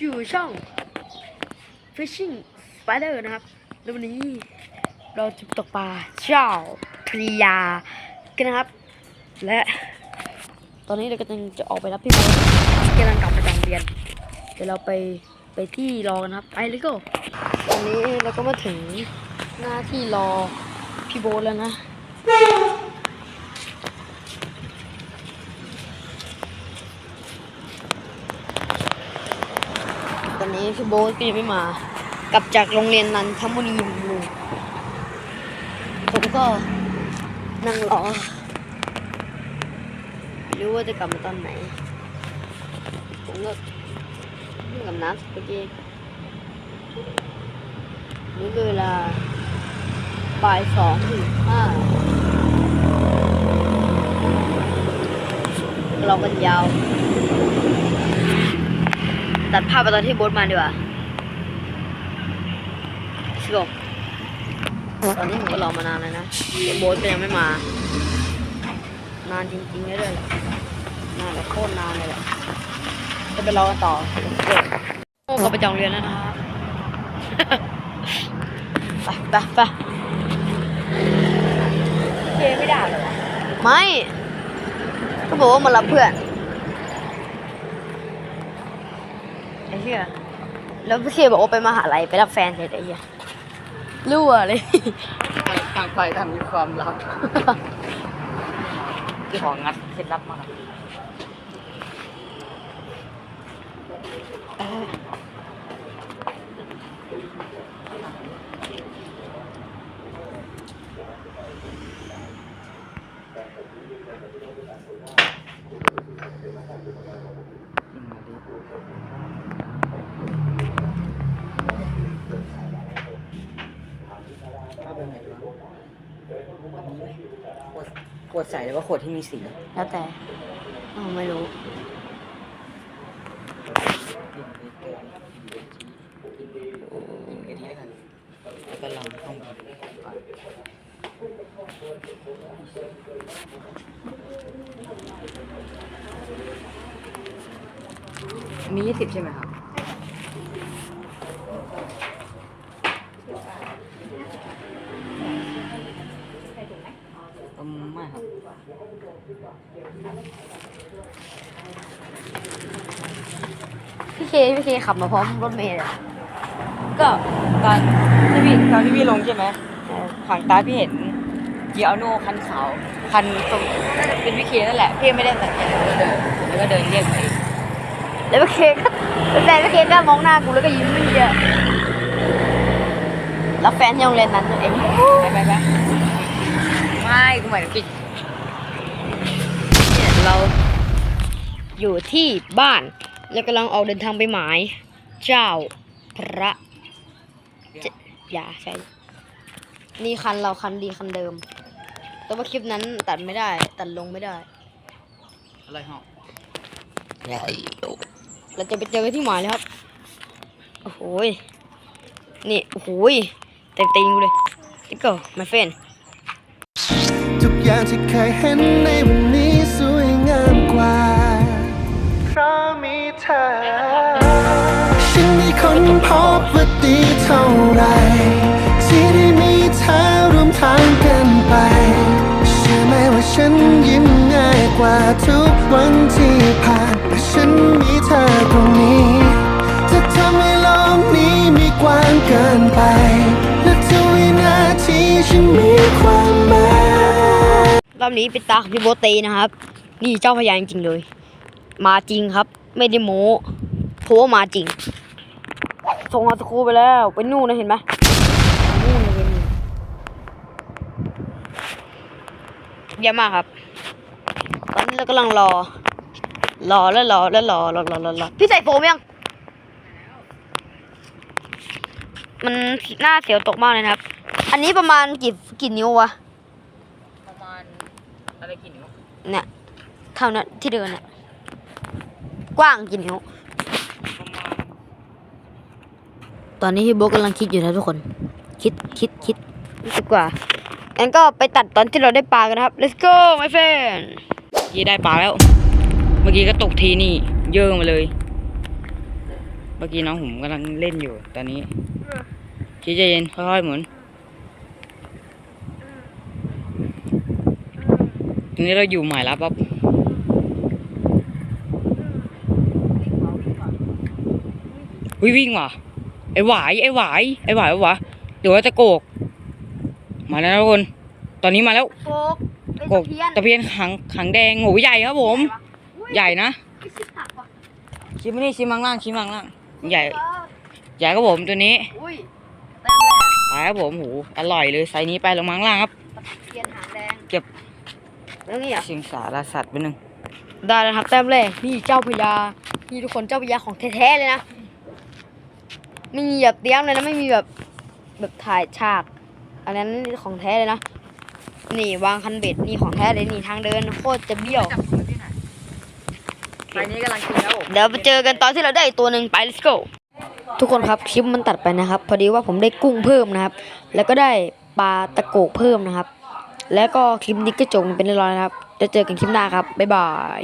อยู่ช่อง Fishing Spider นะครับ แล้ววันนี้เราจะตกปลาเจ้าพริยา กันนะครับ และ ตอนนี้เราก็จะจะออกไปรับพี่โบกำลังกลับมาจากโรงเรียน เดี๋ยวเราไปไปที่รอกันครับ ไปเลยก็ตอนนี้เราก็มาถึงหน้าที่รอพี่โบแล้วนะ ตอโบ๊ทก็ยังไม่มา กลับจากโรงเรียนนันทบุรีอยู่ผมก็นั่งรอไม่รู้ว่าจะกลับมาตอนไหน ผมก็เพิ่งกับน้ำเมื่อกี้นี่เวลาบ่ายสองถึงห้าเรากันยาว ตัดภาพไปตอนที่โบ๊ทมาดีกว่าชิบตอนนี้ผมก็รอมานานแล้วนะโบ๊ทก็ยังไม่มา นานจริงๆเลยเลยนานแบบโคตรนานเลยแหละจะไปรอกันต่อโอ้ก็ไปจองเรียนแล้วนะครับไปไปไปเจไม่ได้หรอไม่ก็บอกว่ามารับเพื่อน ไอ้ เหี้ยแล้วพี่เคบอกว่าไปมหาลัยไปรับแฟนเฉยๆไอ้เหี้ยรั่วเลย ต่างฝ่ายต่างมีความลับที่ของงัดเคล็ดลับมา ครับขวดใสหรือว่าขวดที่มีสีแล้วแต่อ้าวไม่รู้ กินกะทิแล้วกันแล้วก็ลองข้างบนมียี่สิบใช่ไหมครับ พี่เคพี่เคขับมาพร้อมรถเมล์เลยก็ตอนที่พี่ตอนที่พี่ลงใช่ไหมทางตาพี่เห็นเกียร์โน่คันขาวคันตรงน่าจะเป็นพี่เคนั่นแหละพี่ไม่ได้สังเกตแล้วก็เดินแล้วก็เดินเรียกไปแล้วพี่เคก็แฟนพี่เคก็มองหน้ากูแล้วก็ยิ้มไม่เยอะแล้วแฟนยังโรงเรียนนั้นตัวเองไปไปไปไม่กูหมายถึงปิด เนี่ยเรา อยู่ที่บ้าน แล้วกำลังออกเดินทางไปหมาย เจ้าพระเจอย่าใช่นี่คันเราคันดีคันเดิม แต่ว่าคลิปนั้นตัดไม่ได้ ตัดลงไม่ได้ อะไรหรอเราจะไปเจอกันที่หมายเลยครับ โอ้โหยนี่ โอ้โหยเต็มตีนกูเลยติ๊กเกอร์มาเฟนทุกอย่างที่เคยเห็นในวันนี้ นไม่ค้นพบว่าดีเท่าไร ที่ได้มีเธอร่วมทางกันไปเชื่อไหมว่าฉันยิ้มง่ายกว่าทุกวันที่ผ่านแต่ฉันมีเธอตรงนี้จะทำให้โลกนี้มีกว้างเกินไป และทุกวินาทีฉันมีความหมายรอบนี้เป็นตาของพี่โบเตนะครับ นี่เจ้าพญาจริงๆเลย มาจริงครับ ไม่ได้โม้เพราะว่ามาจริง ส่งอาสครูไปแล้ว ไปนู่นนะเห็นไหมนู่นเลยเป็นเยี่ยมมากครับ ตอนนี้เรากำลังรอ รอแล้วรอแล้วรอรอรอรอรอพี่ใส่โฟมยัง มันหน้าเสียวตกมากเลยนะครับ อันนี้ประมาณกี่กี่นิ้ววะ ประมาณอะไรกี่นิ้ว เนี่ยเท่านั้นที่เดินเนี่ยกว้างกี่นิ้ว ประมาณ ตอนนี้พี่โบทกำลังคิดอยู่นะทุกคน คิดคิดคิดรู้สึกว่างั้นก็ไปตัดตอนที่เราได้ปลากันนะครับ let's go my friend ยี่ได้ปลาแล้ว เมื่อกี้ก็ตกทีนี่ เยอะมาเลย เมื่อกี้น้องผมกำลังเล่นอยู่ ตอนนี้คิดใจเย็นค่อยๆหมุนตอนนี้เราอยู่หมายรับปั๊บวิวิ่งว่ะ ไอหวายไอหวายไอหวายวะหรือว่าตะโกก มาแล้วนะทุกคน ตอนนี้มาแล้วโกกไอ้โกกตะเพียนตะเพียนหางหางแดงโหใหญ่ครับผม ใหญ่นะไอ้ชิบหักว่ะชิมมานี่ชิมมังล่างชิมมังล่างใหญ่ ใหญ่ครับผมตัวนี้อุ้ยแต้มแรกไปครับผมหูอร่อยเลยไซส์นี้ไปลงมังล่างครับตะเพียนหางแดงเก็บแล้วนี่อะสิงสารสัตว์ไปหนึ่งได้แล้วครับแต้มแรกนี่เจ้าพญานี่ทุกคนเจ้าพญาของแท้ๆเลยนะ ไม่มีแบบเตรียมเลยนะไม่มีแบบแบบถ่ายฉาก อันนั้นของแท้เลยนะนี่วางคันเบ็ดนี่ของแท้เลยนี่ทางเดินโคตรจะเบี้ยวไซส์นี้กำลังกินแล้วผมเดี๋ยวไปเจอกันตอนที่เราได้อีกตัวหนึ่งไป let's go ทุกคนครับคลิปมันตัดไปนะครับ พอดีว่าผมได้กุ้งเพิ่มนะครับ แล้วก็ได้ปลาตะโกกเพิ่มนะครับ แล้วก็คลิปนี้ก็จบเป็นเรียบร้อยนะครับจะเจอกันคลิปหน้าครับบ๊ายบาย